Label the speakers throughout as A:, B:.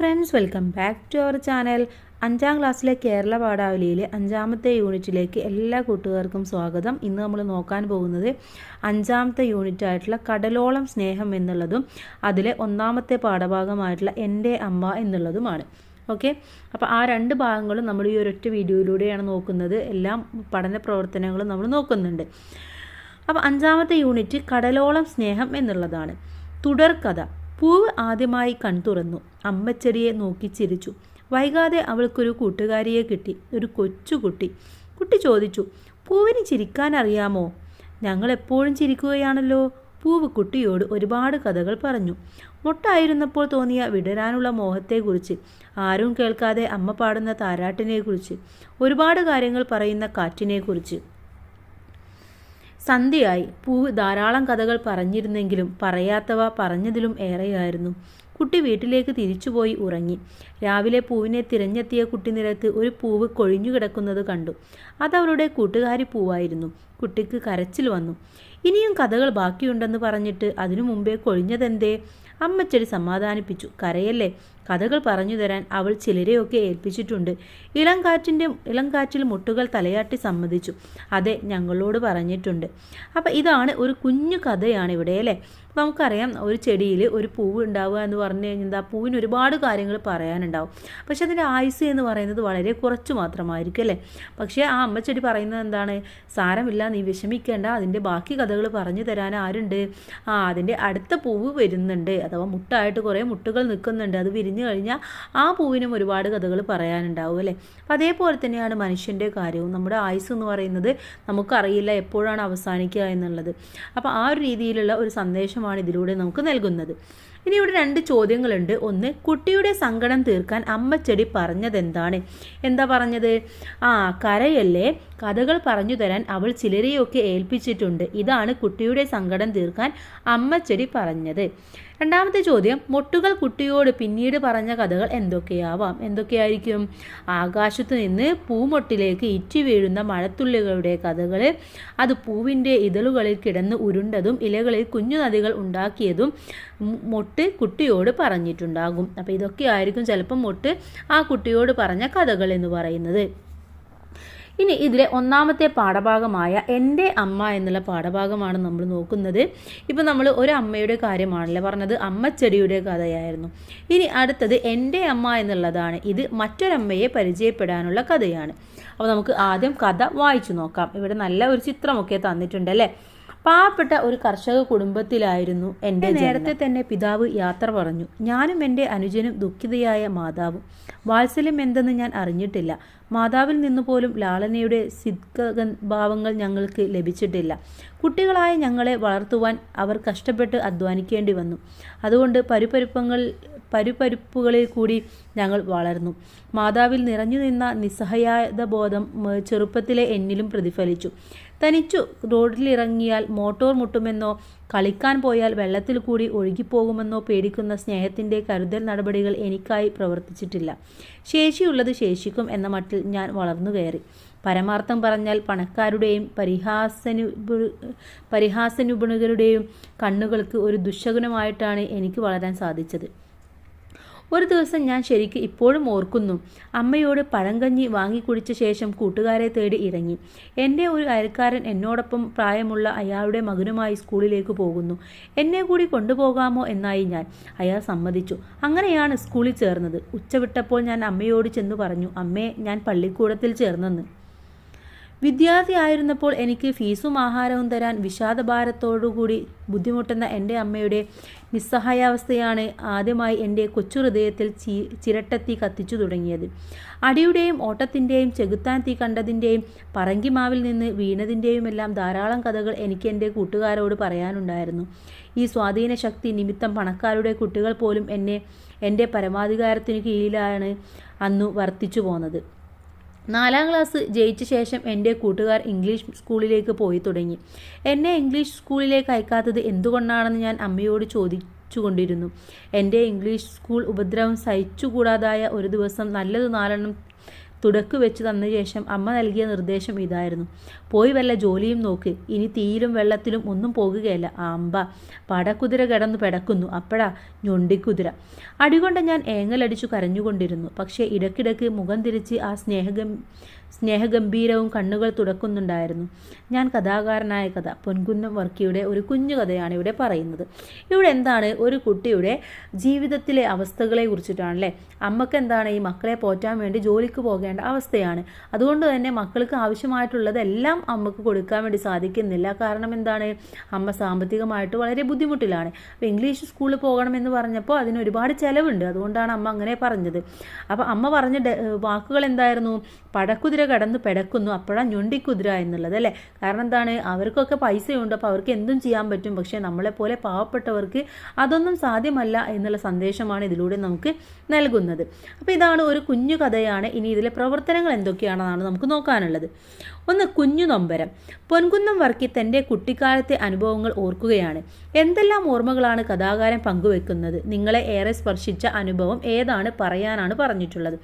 A: Friends welcome back to our channel. അഞ്ചാം ക്ലാസ്സിലെ കേരള പാഠാവലിയിലെ അഞ്ചാമത്തെ യൂണിറ്റിലേക്ക് എല്ലാ കൂട്ടുകാർക്കും സ്വാഗതം. ഇന്ന് നമ്മൾ നോക്കാൻ പോകുന്നത് അഞ്ചാമത്തെ യൂണിറ്റ് ആയിട്ടുള്ള കടലോളം സ്നേഹം എന്നുള്ളതും അതിലെ ഒന്നാമത്തെ പാഠഭാഗമായിട്ടുള്ള എന്റെ അമ്മ എന്നുള്ളതുമാണ്. ഓക്കെ? അപ്പോൾ ആ രണ്ട് ഭാഗങ്ങളും നമ്മൾ ഈ ഒരൊറ്റ വീഡിയോയിലൂടെയാണ് നോക്കുന്നത്. എല്ലാം പഠന പ്രവർത്തനങ്ങളും നമ്മൾ നോക്കുന്നുണ്ട്. അപ്പോൾ അഞ്ചാമത്തെ യൂണിറ്റ് കടലോളം സ്നേഹം എന്നുള്ളതാണ്. തുടർക്കഥ. പൂവ് ആദ്യമായി കൺതുറന്നു അമ്മച്ചെടിയെ നോക്കി ചിരിച്ചു. വൈകാതെ അവൾക്കൊരു കൂട്ടുകാരിയെ കിട്ടി. ഒരു കൊച്ചുകുട്ടി കുട്ടി ചോദിച്ചു പൂവിന് ചിരിക്കാൻ അറിയാമോ? ഞങ്ങൾ എപ്പോഴും ചിരിക്കുകയാണല്ലോ. പൂവ് കുട്ടിയോട് ഒരുപാട് കഥകൾ പറഞ്ഞു. മുട്ടായിരുന്നപ്പോൾ തോന്നിയ വിടരാനുള്ള മോഹത്തെക്കുറിച്ച് ആരും കേൾക്കാതെ അമ്മ പാടുന്ന താരാട്ടിനെക്കുറിച്ച് ഒരുപാട് കാര്യങ്ങൾ പറയുന്ന കാറ്റിനെക്കുറിച്ച്. സന്ധ്യയായി. പൂവ് ധാരാളം കഥകൾ പറഞ്ഞിരുന്നെങ്കിലും പറയാത്തവ പറഞ്ഞതിലും ഏറെയായിരുന്നു. കുട്ടി വീട്ടിലേക്ക് തിരിച്ചുപോയി ഉറങ്ങി. രാവിലെ പൂവിനെ തിരഞ്ഞെത്തിയ കുട്ടി നിരത്ത് ഒരു പൂവ് കൊഴിഞ്ഞു കിടക്കുന്നത് കണ്ടു. അതവളുടെ കൂട്ടുകാരി പൂവായിരുന്നു. കുട്ടിക്ക് കരച്ചിൽ വന്നു. ഇനിയും കഥകൾ ബാക്കിയുണ്ടെന്ന് പറഞ്ഞിട്ട് അതിനു മുമ്പേ കൊഴിഞ്ഞതെന്തേ? അമ്മച്ചെടി സമാധാനിപ്പിച്ചു. കരയല്ലേ? കഥകൾ പറഞ്ഞു തരാൻ അവൾ ചിലരെയൊക്കെ ഏൽപ്പിച്ചിട്ടുണ്ട്. ഇളം കാറ്റിന്റെ ഇളം കാറ്റിൽ മുട്ടുകൾ തലയാട്ടി സമ്മതിച്ചു. അതെ ഞങ്ങളോട് പറഞ്ഞിട്ടുണ്ട്. അപ്പം ഇതാണ് ഒരു കുഞ്ഞു കഥയാണ് ഇവിടെ അല്ലേ? നമുക്കറിയാം ഒരു ചെടിയിൽ ഒരു പൂവ് ഉണ്ടാവുക എന്ന് പറഞ്ഞു കഴിഞ്ഞാൽ ആ പൂവിന് ഒരുപാട് കാര്യങ്ങൾ പറയാനുണ്ടാവും. പക്ഷെ അതിന്റെ ആയുസ് എന്ന് പറയുന്നത് വളരെ കുറച്ച് മാത്രമായിരിക്കും അല്ലേ? പക്ഷേ ആ അമ്മച്ചെടി പറയുന്നത് എന്താണ് സാരമില്ല നീ വിഷമിക്കേണ്ട അതിന്റെ ബാക്കി കഥകൾ പറഞ്ഞു തരാൻ ആരുണ്ട്? ആ അതിന്റെ അടുത്ത പൂവ് വരുന്നുണ്ട് അഥവാ മുട്ടായിട്ട് കുറേ മുട്ടുകൾ നിൽക്കുന്നുണ്ട് അത് വിരിഞ്ഞു കഴിഞ്ഞാൽ ആ പൂവിനും ഒരുപാട് കഥകൾ പറയാനുണ്ടാവും അല്ലേ? അപ്പം അതേപോലെ തന്നെയാണ് മനുഷ്യന്റെ കാര്യവും. നമ്മുടെ ആയുസ് എന്ന് പറയുന്നത് നമുക്കറിയില്ല എപ്പോഴാണ് അവസാനിക്കുക എന്നുള്ളത്. അപ്പോൾ ആ ഒരു രീതിയിലുള്ള ഒരു സന്ദേശമാണ് ഇതിലൂടെ നമുക്ക് നൽകുന്നത്. ഇനി ഇവിടെ രണ്ട് ചോദ്യങ്ങളുണ്ട്. ഒന്ന് കുട്ടിയുടെ സങ്കടം തീർക്കാൻ അമ്മച്ചെടി പറഞ്ഞതെന്താണ്? എന്താ പറഞ്ഞത്? ആ കരയല്ലേ? കഥകൾ പറഞ്ഞു തരാൻ അവൾ ചിലരെയൊക്കെ ഏൽപ്പിച്ചിട്ടുണ്ട്. ഇതാണ് കുട്ടിയുടെ സങ്കടം തീർക്കാൻ അമ്മച്ചെടി പറഞ്ഞത്. രണ്ടാമത്തെ ചോദ്യം മൊട്ടുകൾ കുട്ടിയോട് പിന്നീട് പറഞ്ഞ കഥകൾ എന്തൊക്കെയാവാം? എന്തൊക്കെയായിരിക്കും? ആകാശത്തു നിന്ന് പൂമൊട്ടിലേക്ക് ഇറ്റി വീഴുന്ന മഴത്തുള്ളികളുടെ കഥകൾ അത് പൂവിന്റെ ഇതളുകളിൽ കിടന്ന് ഉരുണ്ടതും ഇലകളിൽ കുഞ്ഞു നദികൾ ഉണ്ടാക്കിയതും മൊട്ട് കുട്ടിയോട് പറഞ്ഞിട്ടുണ്ടാകും. അപ്പോൾ ഇതൊക്കെയായിരിക്കും ചിലപ്പം മൊട്ട് ആ കുട്ടിയോട് പറഞ്ഞ കഥകൾ എന്ന് പറയുന്നത്. ഇനി ഇതിലെ ഒന്നാമത്തെ പാഠഭാഗമായ എന്റെ അമ്മ എന്നുള്ള പാഠഭാഗമാണ് നമ്മൾ നോക്കുന്നത്. ഇപ്പം നമ്മൾ ഒരു അമ്മയുടെ കാര്യമാണല്ലേ പറഞ്ഞത്. അമ്മച്ചെടിയുടെ കഥയായിരുന്നു. ഇനി അടുത്തത് എന്റെ അമ്മ എന്നുള്ളതാണ്. ഇത് മറ്റൊരമ്മയെ പരിചയപ്പെടാനുള്ള കഥയാണ്. അപ്പോൾ നമുക്ക് ആദ്യം കഥ വായിച്ചു നോക്കാം. ഇവിടെ നല്ല ഒരു ചിത്രമൊക്കെ തന്നിട്ടുണ്ട് അല്ലേ? പാവപ്പെട്ട ഒരു കർഷക കുടുംബത്തിലായിരുന്നു എന്റെ നേരത്തെ തന്നെ പിതാവ് യാത്ര പറഞ്ഞു. ഞാനും എന്റെ അനുജനും ദുഃഖിതയായ മാതാവും. വാത്സല്യം എന്തെന്ന് ഞാൻ അറിഞ്ഞിട്ടില്ല. മാതാവിൽ നിന്നുപോലും ലാളനയുടെ സിദ്ധ ഭാവങ്ങൾ ഞങ്ങൾക്ക് ലഭിച്ചിട്ടില്ല. കുട്ടികളായ ഞങ്ങളെ വളർത്തുവാൻ അവർ കഷ്ടപ്പെട്ട് അധ്വാനിക്കേണ്ടി വന്നു. അതുകൊണ്ട് പരുപരുപ്പങ്ങൾ പരുപരുപ്പുകളിൽ കൂടി ഞങ്ങൾ വളർന്നു. മാതാവിൽ നിറഞ്ഞു നിന്ന നിസ്സഹായത ബോധം ചെറുപ്പത്തിലെ എന്നിലും പ്രതിഫലിച്ചു. തനിച്ചു റോഡിലിറങ്ങിയാൽ മോട്ടോർ മുട്ടുമെന്നോ കളിക്കാൻ പോയാൽ വെള്ളത്തിൽ കൂടി ഒഴുകിപ്പോകുമെന്നോ പേടിക്കുന്ന സ്നേഹത്തിന്റെ കരുതൽ നടപടികൾ എനിക്കായി പ്രവർത്തിച്ചിട്ടില്ല. ശേഷിയുള്ളത് ശേഷിക്കും എന്ന മട്ടിൽ ഞാൻ വളർന്നു കയറി. പരമാർത്ഥം പറഞ്ഞാൽ പണക്കാരുടെയും പരിഹാസനു പരിഹാസനുപുണികളുടെയും കണ്ണുകൾക്ക് ഒരു ദുശകുനമായിട്ടാണ് എനിക്ക് വളരാൻ സാധിച്ചത്. ഒരു ദിവസം ഞാൻ ശരിക്ക് ഇപ്പോഴും ഓർക്കുന്നു. അമ്മയോട് പഴങ്കഞ്ഞി വാങ്ങിക്കുടിച്ച ശേഷം കൂട്ടുകാരെ തേടി ഇറങ്ങി. എന്റെ ഒരു അയൽക്കാരൻ എന്നോടൊപ്പം പ്രായമുള്ള അയാളുടെ മകനുമായി സ്കൂളിലേക്ക് പോകുന്നു. എന്നെ കൂടി കൊണ്ടുപോകാമോ എന്നായി ഞാൻ. അയാൾ സമ്മതിച്ചു. അങ്ങനെയാണ് സ്കൂളിൽ ചേർന്നത്. ഉച്ചവിട്ടപ്പോൾ ഞാൻ അമ്മയോട് ചെന്ന് പറഞ്ഞു അമ്മേ ഞാൻ പള്ളിക്കൂടത്തിൽ ചേർന്നെന്ന്. വിദ്യാർത്ഥിയായിരുന്നപ്പോൾ എനിക്ക് ഫീസും ആഹാരവും തരാൻ വിഷാദഭാരത്തോടുകൂടി ബുദ്ധിമുട്ടുന്ന എന്റെ അമ്മയുടെ നിസ്സഹായാവസ്ഥയാണ് ആദ്യമായി എന്റെ കൊച്ചു ഹൃദയത്തിൽ ചിരട്ടത്തി കത്തിച്ചു തുടങ്ങിയത്. അടിയുടെയും ഓട്ടത്തിന്റെയും ചെകുത്താൻ തീ കണ്ടതിന്റെയും പറങ്കിമാവിൽ നിന്ന് വീണതിന്റെയും എല്ലാം ധാരാളം കഥകൾ എനിക്ക് എന്റെ കൂട്ടുകാരോട് പറയാനുണ്ടായിരുന്നു. ഈ സ്വാധീന ശക്തി നിമിത്തം പണക്കാരുടെ കുട്ടികൾ പോലും എന്നെ എന്റെ പരമാധികാരത്തിന് കീഴിലാണ് അന്നു വർത്തിച്ചു പോന്നത്. നാലാം ക്ലാസ് ജയിച്ച ശേഷം എന്റെ കൂട്ടുകാർ ഇംഗ്ലീഷ് സ്കൂളിലേക്ക് പോയി തുടങ്ങി. എന്നെ ഇംഗ്ലീഷ് സ്കൂളിലേക്ക് അയക്കാത്തത് എന്തുകൊണ്ടാണെന്ന് ഞാൻ അമ്മയോട് ചോദിച്ചുകൊണ്ടിരുന്നു. എന്റെ ഇംഗ്ലീഷ് സ്കൂൾ ഉപദ്രവം സഹിച്ചുകൂടാതായ ഒരു ദിവസം നല്ലത് നാലെണ്ണം തുടക്ക് വെച്ച് തന്ന ശേഷം അമ്മ നൽകിയ നിർദ്ദേശം ഇതായിരുന്നു. പോയി വല്ല ജോലിയും നോക്ക്. ഇനി തീയിലും വെള്ളത്തിലും ഒന്നും പോകുകയല്ല. അമ്പ പടക്കുതിര കിടന്നു പെടക്കുന്നു. അപ്പഴാ ഞൊണ്ടിക്കുതിര. അടികൊണ്ട് ഞാൻ ഏങ്ങലടിച്ചു കരഞ്ഞുകൊണ്ടിരുന്നു. പക്ഷേ ഇടയ്ക്കിടയ്ക്ക് മുഖം തിരിച്ച് ആ സ്നേഹഗം സ്നേഹഗംഭീരവും കണ്ണുകൾ തുടക്കുന്നുണ്ടായിരുന്നു. ഞാൻ കഥാകാരനായ കഥ പൊൻകുന്നം വർക്കിയുടെ ഒരു കുഞ്ഞു കഥയാണ് ഇവിടെ പറയുന്നത്. ഇവിടെ എന്താണ്? ഒരു കുട്ടിയുടെ ജീവിതത്തിലെ അവസ്ഥകളെ കുറിച്ചിട്ടാണല്ലേ? അമ്മയ്ക്ക് എന്താണ് ഈ മക്കളെ പോറ്റാൻ വേണ്ടി ജോലിക്ക് പോകേണ്ട അവസ്ഥയാണ്. അതുകൊണ്ട് തന്നെ മക്കൾക്ക് ആവശ്യമായിട്ടുള്ളതെല്ലാം അമ്മയ്ക്ക് കൊടുക്കാൻ വേണ്ടി സാധിക്കുന്നില്ല. കാരണം എന്താണ്? അമ്മ സാമ്പത്തികമായിട്ട് വളരെ ബുദ്ധിമുട്ടിലാണ്. അപ്പോൾ ഇംഗ്ലീഷ് സ്കൂളിൽ പോകണമെന്ന് പറഞ്ഞപ്പോൾ അതിന് ഒരുപാട് ചിലവുണ്ട്. അതുകൊണ്ടാണ് അമ്മ അങ്ങനെ പറഞ്ഞത്. അപ്പോൾ അമ്മ പറഞ്ഞ വാക്കുകൾ എന്തായിരുന്നു? പടക്കുതിര കടന്ന് പിടക്കുന്നു. അപ്പോഴാണ് ഞൊണ്ടിക്കുതിര എന്നുള്ളത് അല്ലേ? കാരണം എന്താണ്? അവർക്കൊക്കെ പൈസയുണ്ട്. അപ്പോൾ അവർക്ക് എന്തും ചെയ്യാൻ പറ്റും. പക്ഷേ നമ്മളെപ്പോലെ പാവപ്പെട്ടവർക്ക് അതൊന്നും സാധ്യമല്ല എന്നുള്ള സന്ദേശമാണ് ഇതിലൂടെ നമുക്ക് നൽകുന്നത്. അപ്പോൾ ഇതാണ് ഒരു കുഞ്ഞു കഥയാണ്. ഇനി ഇതിലെ പ്രവർത്തനങ്ങൾ എന്തൊക്കെയാണെന്നാണ് നമുക്ക് നോക്കാനുള്ളത്. ഒന്ന് കുഞ്ഞു നൊമ്പരം. പൊൻകുന്നം വർക്കി തന്റെ കുട്ടിക്കാലത്തെ അനുഭവങ്ങൾ ഓർക്കുകയാണ്. എന്തെല്ലാം ഓർമ്മകളാണ് കഥാകാരൻ പങ്കുവെക്കുന്നത്? നിങ്ങളെ ഏറെ സ്പർശിച്ച അനുഭവം ഏതാണ്? പറയാനാണ് പറഞ്ഞിട്ടുള്ളത്.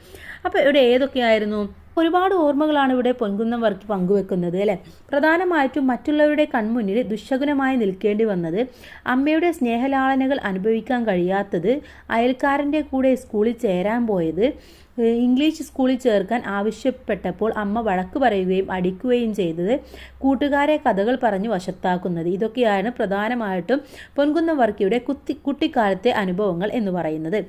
A: അപ്പോൾ ഇവിടെ ഏതൊക്കെയായിരുന്നു? ഒരുപാട് ഓർമ്മകളാണ് ഇവിടെ പൊൻകുന്നം വർക്ക് പങ്കുവെക്കുന്നത് അല്ലേ? പ്രധാനമായിട്ടും മറ്റുള്ളവരുടെ കൺമുന്നിൽ ദുശകുനമായി നിൽക്കേണ്ടി വന്നത് അമ്മയുടെ സ്നേഹലാളനകൾ അനുഭവിക്കാൻ കഴിയാത്തത് അയൽക്കാരന്റെ കൂടെ സ്കൂളിൽ ചേരാൻ പോയത് ഇംഗ്ലീഷ് സ്കൂളിൽ ചേർക്കാൻ ആവശ്യപ്പെട്ടപ്പോൾ അമ്മ വഴക്ക് പറയുകയും അടിക്കുകയും ചെയ്തത് കൂട്ടുകാരെ കഥകൾ പറഞ്ഞു വശത്താക്കുന്നത്. ഇതൊക്കെയാണ് പ്രധാനമായിട്ടും പൊൻകുന്നം വർക്കിയുടെ കുത്തി കുട്ടിക്കാലത്തെ അനുഭവങ്ങൾ എന്ന് പറയുന്നത്.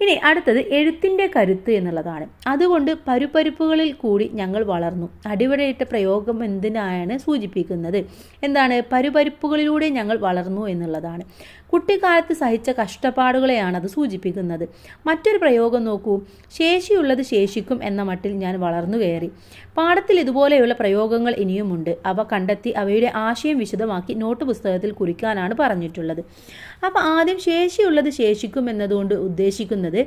A: ഇനി അടുത്തത് എഴുത്തിന്റെ കരുത്ത് എന്നുള്ളതാണ്. അതുകൊണ്ട് പരുപ്പരുപ്പുകളിൽ കൂടി ഞങ്ങൾ വളർന്നു. അടിവരയിട്ട പ്രയോഗം എന്തിനാണ് സൂചിപ്പിക്കുന്നത്? എന്താണ്? പരുപരുപ്പുകളിലൂടെ ഞങ്ങൾ വളർന്നു എന്നുള്ളതാണ്. കുട്ടിക്കാലത്ത് സഹിച്ച കഷ്ടപ്പാടുകളെയാണ് അത് സൂചിപ്പിക്കുന്നത്. മറ്റൊരു പ്രയോഗം നോക്കൂ. ശേഷിയുള്ളത് ശേഷിക്കും എന്ന മട്ടിൽ ഞാൻ വളർന്നു കയറി. പാഠത്തിൽ ഇതുപോലെയുള്ള പ്രയോഗങ്ങൾ ഇനിയുമുണ്ട്. അവ കണ്ടെത്തി അവയുടെ ആശയം വിശദമാക്കി നോട്ട് പുസ്തകത്തിൽ കുറിക്കാനാണ് പറഞ്ഞിട്ടുള്ളത്. അപ്പോൾ ആദ്യം ശേഷിയുള്ളത് ശേഷിക്കും എന്നതുകൊണ്ട് ഉദ്ദേശിക്കുന്നത്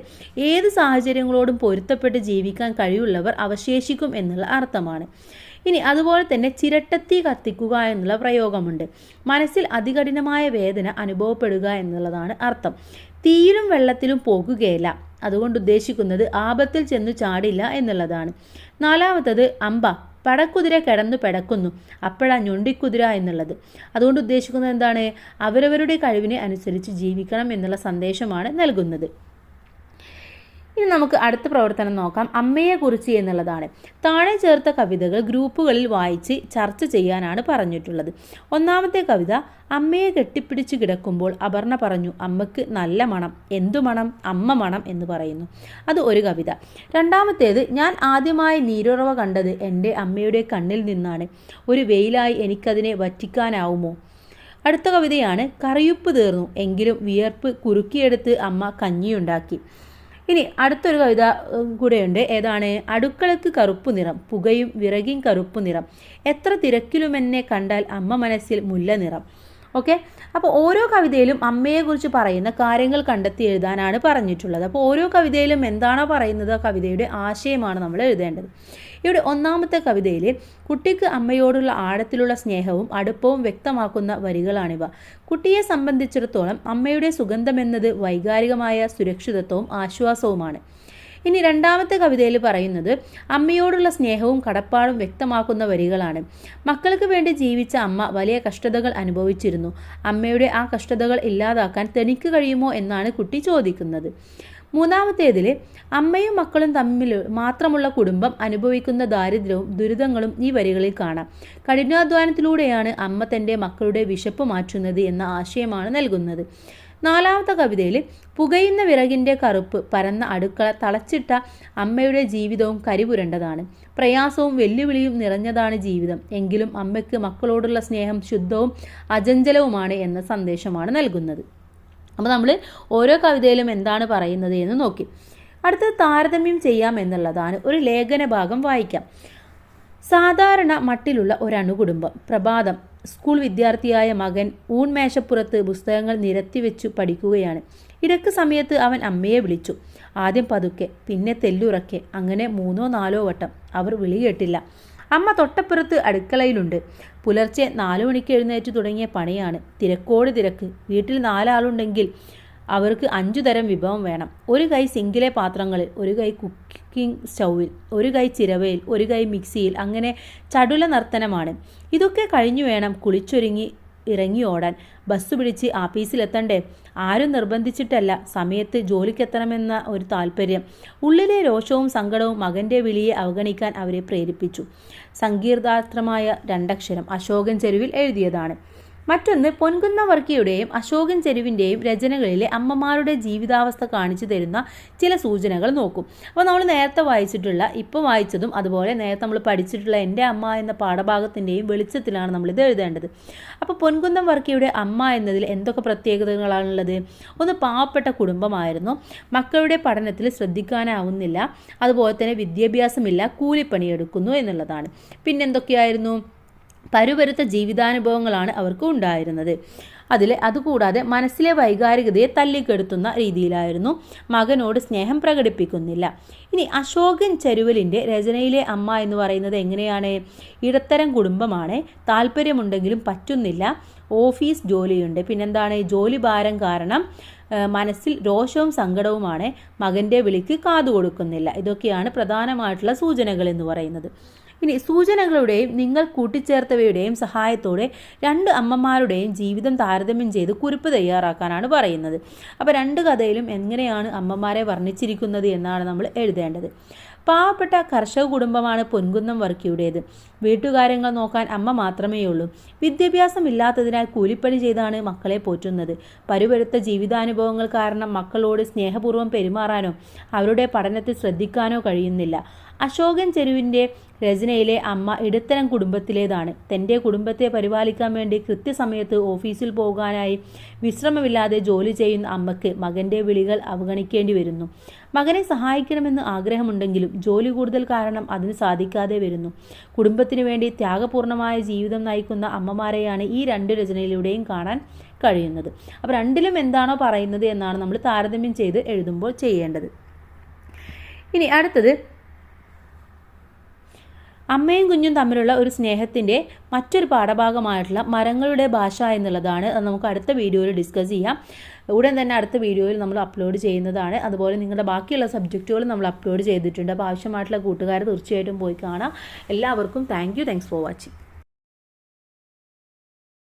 A: ഏത് സാഹചര്യങ്ങളോടും പൊരുത്തപ്പെട്ട് ജീവിക്കാൻ കഴിവുള്ളവർ അവശേഷിക്കും എന്നുള്ള അർത്ഥമാണ്. ഇനി അതുപോലെ തന്നെ ചിരട്ടത്തി കത്തിക്കുക എന്നുള്ള പ്രയോഗമുണ്ട്. മനസ്സിൽ അതികഠിനമായ വേദന അനുഭവപ്പെടുക എന്നുള്ളതാണ് അർത്ഥം. തീയിലും വെള്ളത്തിലും പോകുകയില്ല. അതുകൊണ്ട് ഉദ്ദേശിക്കുന്നത് ആപത്തിൽ ചെന്നു ചാടില്ല എന്നുള്ളതാണ്. നാലാമത്തത് അമ്പ. പടക്കുതിര കിടന്നു പിടക്കുന്നു. അപ്പോഴാ ഞൊണ്ടിക്കുതിര എന്നുള്ളത്. അതുകൊണ്ട് ഉദ്ദേശിക്കുന്നത് എന്താണ്? അവരവരുടെ കഴിവിനെ അനുസരിച്ച് ജീവിക്കണം എന്നുള്ള സന്ദേശമാണ് നൽകുന്നത്. ഇനി നമുക്ക് അടുത്ത പ്രവർത്തനം നോക്കാം. അമ്മയെക്കുറിച്ച് എന്നുള്ളതാണ്. താഴെ ചേർത്ത കവിതകൾ ഗ്രൂപ്പുകളിൽ വായിച്ച് ചർച്ച ചെയ്യാനാണ് പറഞ്ഞിട്ടുള്ളത്. ഒന്നാമത്തെ കവിത അമ്മയെ കെട്ടിപ്പിടിച്ച് കിടക്കുമ്പോൾ അപർണ പറഞ്ഞു അമ്മയ്ക്ക് നല്ല മണം എന്തു മണം അമ്മ മണം എന്ന് പറയുന്നു. അത് ഒരു കവിത. രണ്ടാമത്തേത് ഞാൻ ആദ്യമായി നീരുറവ കണ്ടത് എന്റെ അമ്മയുടെ കണ്ണിൽ നിന്നാണ്. ഒരു വെയിലായി എനിക്കതിനെ വറ്റിക്കാനാവുമോ? അടുത്ത കവിതയാണ് കറിയുപ്പ് തീർന്നു എങ്കിലും വിയർപ്പ് കുറുക്കിയെടുത്ത് അമ്മ കഞ്ഞിയുണ്ടാക്കി. ഇനി അടുത്തൊരു കവിത കൂടെയുണ്ട്. ഏതാണ്? അടുക്കളക്ക് കറുപ്പ് നിറം പുകയും വിറകിയും കറുപ്പ് നിറം. എത്ര തിരക്കിലും എന്നെ കണ്ടാൽ അമ്മ മനസ്സിൽ മുല്ല നിറം ഓക്കെ? അപ്പോൾ ഓരോ കവിതയിലും അമ്മയെക്കുറിച്ച് പറയുന്ന കാര്യങ്ങൾ കണ്ടെത്തി എഴുതാനാണ് പറഞ്ഞിട്ടുള്ളത്. അപ്പോൾ ഓരോ കവിതയിലും എന്താണോ പറയുന്നത് കവിതയുടെ ആശയമാണ് നമ്മൾ എഴുതേണ്ടത്. ഇവിടെ ഒന്നാമത്തെ കവിതയിൽ കുട്ടിക്ക് അമ്മയോടുള്ള ആഴത്തിലുള്ള സ്നേഹവും അടുപ്പവും വ്യക്തമാക്കുന്ന വരികളാണിവ. കുട്ടിയെ സംബന്ധിച്ചിടത്തോളം അമ്മയുടെ സുഗന്ധമെന്നത് വൈകാരികമായ സുരക്ഷിതത്വവും ആശ്വാസവുമാണ്. ഇനി രണ്ടാമത്തെ കവിതയിൽ പറയുന്നത് അമ്മയോടുള്ള സ്നേഹവും കടപ്പാടും വ്യക്തമാക്കുന്ന വരികളാണ്. മക്കൾക്ക് വേണ്ടി ജീവിച്ച അമ്മ വലിയ കഷ്ടതകൾ അനുഭവിച്ചിരുന്നു. അമ്മയുടെ ആ കഷ്ടതകൾ ഇല്ലാതാക്കാൻ തനിക്ക് കഴിയുമോ എന്നാണ് കുട്ടി ചോദിക്കുന്നത്. മൂന്നാമത്തേതിൽ അമ്മയും മക്കളും തമ്മിൽ മാത്രമുള്ള കുടുംബം അനുഭവിക്കുന്ന ദാരിദ്ര്യവും ദുരിതങ്ങളും ഈ വരികളിൽ കാണാം. കഠിനാധ്വാനത്തിലൂടെയാണ് അമ്മ തന്റെ മക്കളുടെ വിശപ്പ് മാറ്റുന്നത് എന്ന ആശയമാണ് നൽകുന്നത്. നാലാമത്തെ കവിതയിൽ പുകയുന്ന വിറകിന്റെ കറുപ്പ് പരന്ന അടുക്കള തളച്ചിട്ട അമ്മയുടെ ജീവിതവും കരിപുരണ്ടതാണ്. പ്രയാസവും വെല്ലുവിളിയും നിറഞ്ഞതാണ് ജീവിതം. എങ്കിലും അമ്മയ്ക്ക് മക്കളോടുള്ള സ്നേഹം ശുദ്ധവും അജഞ്ചലവുമാണ് എന്ന സന്ദേശമാണ് നൽകുന്നത്. അപ്പോൾ നമ്മൾ ഓരോ കവിതയിലും എന്താണ് പറയുന്നത് എന്ന് നോക്കി. അടുത്തത് താരതമ്യം ചെയ്യാം എന്നുള്ളതാണ്. ഒരു ലേഖന ഭാഗം വായിക്കാം. സാധാരണ മട്ടിലുള്ള ഒരണുകുടുംബം. പ്രഭാതം. സ്കൂൾ വിദ്യാർത്ഥിയായ മകൻ ഊൺമേശപ്പുറത്ത് പുസ്തകങ്ങൾ നിരത്തിവെച്ചു പഠിക്കുകയാണ്. ഇടയ്ക്ക് സമയത്ത് അവൻ അമ്മയെ വിളിച്ചു. ആദ്യം പതുക്കെ പിന്നെ തെല്ലുറക്കെ അങ്ങനെ മൂന്നോ നാലോ വട്ടം. അവർ വിളി കേട്ടില്ല. അമ്മ തൊട്ടപ്പുറത്ത് അടുക്കളയിലുണ്ട്. പുലർച്ചെ നാലു മണിക്ക് എഴുന്നേറ്റ് തുടങ്ങിയ പണിയാണ്. തിരക്കോട് തിരക്ക്. വീട്ടിൽ നാലാളുണ്ടെങ്കിൽ അവർക്ക് അഞ്ചു തരം വിഭവം വേണം. ഒരു കൈ സിങ്കിലെ പാത്രങ്ങളിൽ ഒരു കൈ കുക്കിംഗ് സ്റ്റൗവിൽ ഒരു കൈ ചിരവയിൽ ഒരു കൈ മിക്സിയിൽ അങ്ങനെ ചടുല നർത്തനമാണ്. ഇതൊക്കെ കഴിഞ്ഞു വേണം കുളിച്ചൊരുങ്ങി ഇറങ്ങി ഓടാൻ. ബസ് പിടിച്ച് ആഫീസിലെത്തണ്ടേ ആരും നിർബന്ധിച്ചിട്ടല്ല സമയത്ത് ജോലിക്കെത്തണമെന്ന ഒരു താല്പര്യം ഉള്ളിലെ രോഷവും സങ്കടവും മകന്റെ വിളിയെ അവഗണിക്കാൻ അവരെ പ്രേരിപ്പിച്ചു. സങ്കീർണാത്രമായ രണ്ടക്ഷരം അശോകൻ ചെരുവിൽ എഴുതിയതാണ്. മറ്റൊന്ന് പൊൻകുന്ന വർക്കിയുടെയും അശോകൻ ചെരുവിന്റെയും രചനകളിലെ അമ്മമാരുടെ ജീവിതാവസ്ഥ കാണിച്ചു തരുന്ന ചില സൂചനകൾ നോക്കും. അപ്പോൾ നമ്മൾ നേരത്തെ വായിച്ചിട്ടുള്ള ഇപ്പോൾ വായിച്ചതും അതുപോലെ നേരത്തെ നമ്മൾ പഠിച്ചിട്ടുള്ള എന്റെ അമ്മ എന്ന പാഠഭാഗത്തിന്റെയും വെളിച്ചത്തിലാണ് നമ്മളിത് എഴുതേണ്ടത്. അപ്പോൾ പൊൻകുന്നം വർക്കിയുടെ അമ്മ എന്നതിൽ എന്തൊക്കെ പ്രത്യേകതകളാണുള്ളത്? ഒന്ന് പാവപ്പെട്ട കുടുംബമായിരുന്നു. മക്കളുടെ പഠനത്തിൽ ശ്രദ്ധിക്കാനാവുന്നില്ല. അതുപോലെ തന്നെ വിദ്യാഭ്യാസമില്ല. കൂലിപ്പണിയെടുക്കുന്നു എന്നുള്ളതാണ്. പിന്നെന്തൊക്കെയായിരുന്നു? പരുപരുത്ത ജീവിതാനുഭവങ്ങളാണ് അവർക്ക് ഉണ്ടായിരുന്നത്. അതിൽ അതുകൂടാതെ മനസ്സിലെ വൈകാരികതയെ തല്ലിക്കെടുത്തുന്ന രീതിയിലായിരുന്നു മകനോട് സ്നേഹം പ്രകടിപ്പിക്കുന്നില്ല. ഇനി അശോകൻ ചെരുവലിന്റെ രചനയിലെ അമ്മ എന്ന് പറയുന്നത് എങ്ങനെയാണ്? ഇടത്തരം കുടുംബമാണ് താല്പര്യമുണ്ടെങ്കിലും പറ്റുന്നില്ല ഓഫീസ് ജോലിയുണ്ട്. പിന്നെന്താണ്? ജോലി ഭാരം കാരണം മനസ്സിൽ രോഷവും സങ്കടവുമാണ്. മകന്റെ വിളിക്ക് കാതു കൊടുക്കുന്നില്ല ഇതൊക്കെയാണ് പ്രധാനമായിട്ടുള്ള സൂചനകൾ എന്ന് പറയുന്നത്. ഇനി സൂചനകളുടെയും നിങ്ങൾ കൂട്ടിച്ചേർത്തവയുടെയും സഹായത്തോടെ രണ്ട് അമ്മമാരുടെയും ജീവിതം താരതമ്യം ചെയ്ത് കുറിപ്പ് തയ്യാറാക്കാനാണ് പറയുന്നത്. അപ്പോൾ രണ്ട് കഥയിലും എങ്ങനെയാണ് അമ്മമാരെ വർണിച്ചിരിക്കുന്നത് എന്നാണ് നമ്മൾ എഴുതേണ്ടത്. പാവപ്പെട്ട കർഷക കുടുംബമാണ് പൊൻകുന്നം വർക്കിയുടേത്. വീട്ടുകാര്യങ്ങൾ നോക്കാൻ അമ്മ മാത്രമേ ഉള്ളൂ. വിദ്യാഭ്യാസം ഇല്ലാത്തതിനാൽ കൂലിപ്പണി ചെയ്താണ് മക്കളെ പോറ്റുന്നത്. പരുവരുത്ത ജീവിതാനുഭവങ്ങൾ കാരണം മക്കളോട് സ്നേഹപൂർവം പെരുമാറാനോ അവരുടെ പഠനത്തിൽ ശ്രദ്ധിക്കാനോ കഴിയുന്നില്ല. അശോകൻ ചെരുവിന്റെ രചനയിലെ അമ്മ ഇടത്തരം കുടുംബത്തിലേതാണ്. തന്റെ കുടുംബത്തെ പരിപാലിക്കാൻ വേണ്ടി കൃത്യസമയത്ത് ഓഫീസിൽ പോകാനായി വിശ്രമമില്ലാതെ ജോലി ചെയ്യുന്ന അമ്മയ്ക്ക് മകന്റെ വിളികൾ അവഗണിക്കേണ്ടി വരുന്നു. മകനെ സഹായിക്കണമെന്ന് ആഗ്രഹമുണ്ടെങ്കിലും ജോലി കൂടുതൽ കാരണം അതിന് സാധിക്കാതെ വരുന്നു. കുടുംബത്തിനു വേണ്ടി ത്യാഗപൂർണമായ ജീവിതം നയിക്കുന്ന അമ്മമാരെയാണ് ഈ രണ്ട് രചനയിലൂടെയും കാണാൻ കഴിയുന്നത്. അപ്പോൾ രണ്ടിലും എന്താണോ പറയുന്നത് എന്നാണ് നമ്മൾ താരതമ്യം ചെയ്ത് എഴുതുമ്പോൾ ചെയ്യേണ്ടത്. ഇനി അടുത്തത് അമ്മയും കുഞ്ഞും തമ്മിലുള്ള ഒരു സ്നേഹത്തിന്റെ മറ്റൊരു പാഠഭാഗമായിട്ടുള്ള മരങ്ങളുടെ ഭാഷ എന്നുള്ളതാണ്. അത് നമുക്ക് അടുത്ത വീഡിയോയിൽ ഡിസ്കസ് ചെയ്യാം. ഉടൻ തന്നെ അടുത്ത വീഡിയോയിൽ നമ്മൾ അപ്ലോഡ് ചെയ്യുന്നതാണ്. അതുപോലെ നിങ്ങളുടെ ബാക്കിയുള്ള സബ്ജക്റ്റുകൾ നമ്മൾ അപ്ലോഡ് ചെയ്തിട്ടുണ്ട്. അപ്പോൾ ആവശ്യമായിട്ടുള്ള കൂട്ടുകാർ തീർച്ചയായിട്ടും പോയി കാണാം. എല്ലാവർക്കും താങ്ക് യു ഫോർ വാച്ചിങ്